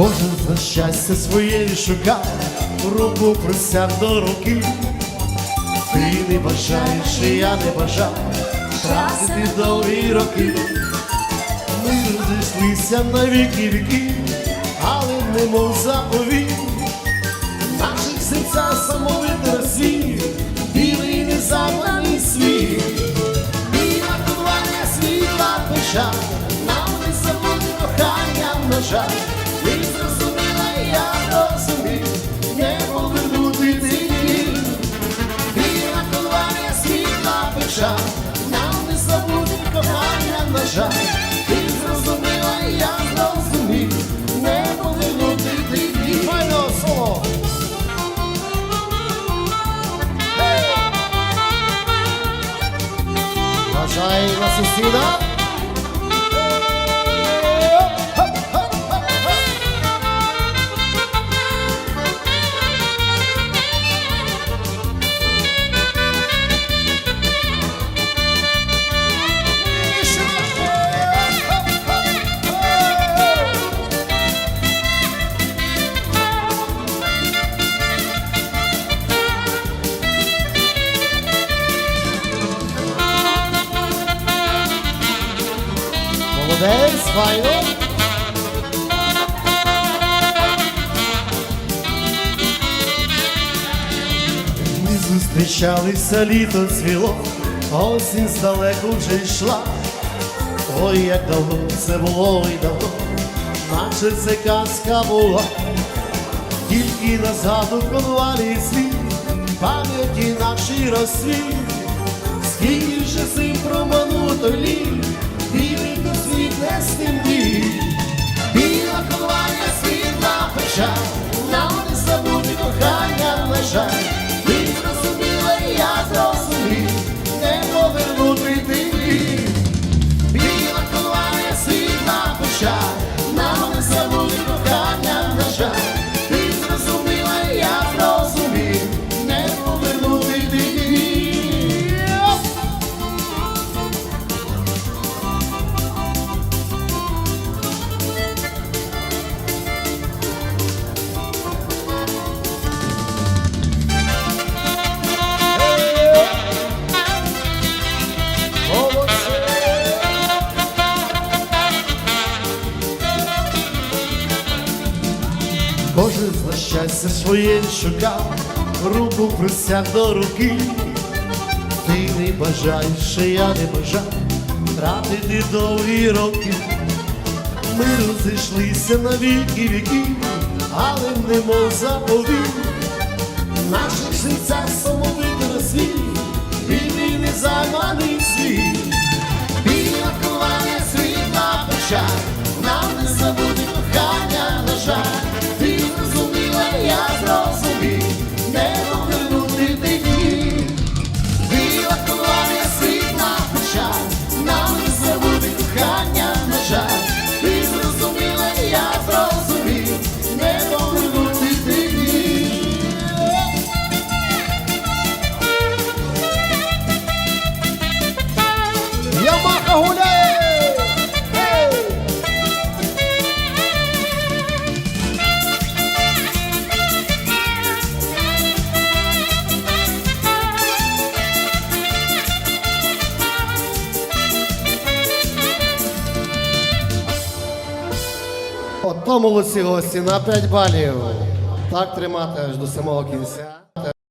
Кожен за щастя своє шукав, руку присяг до руки. Ти не бажаєш, я не бажав тратити довгі роки. Ми розійшлися на віки віки, але немов заповіт. Наших серця самовито розсвіт, білий незабаний світ. Біла кування світла печа, нам не забути кохання, на жаль. Ти зрозуміла, я розумів, не повернути ти. Біла кування світла печа, нам не забути кохання, на жаль. Ти зрозуміла, я зрозумів, не повернути ти. Файно соло! Бажаю на сусіда. Молодець, файно. Ми зустрічалися, літо цвіло, осінь здалеку вже йшла. Ой, як давно це було і давно, наче це казка була, тільки назад у конвалі світ, пам'яті наші розсвіт, скільки вже зим промануто літ, світ Кожен за щастя своє шукав, руку присяг до руки. Ти не бажаєш, я не бажав тратити довгі роки. Ми розійшлися на віки віки, але немов заповіт. Наших серцях самовито розсвіт, вільний незайманий світ. Ото молодці гості на 5 балів. Так тримати аж до самого кінця.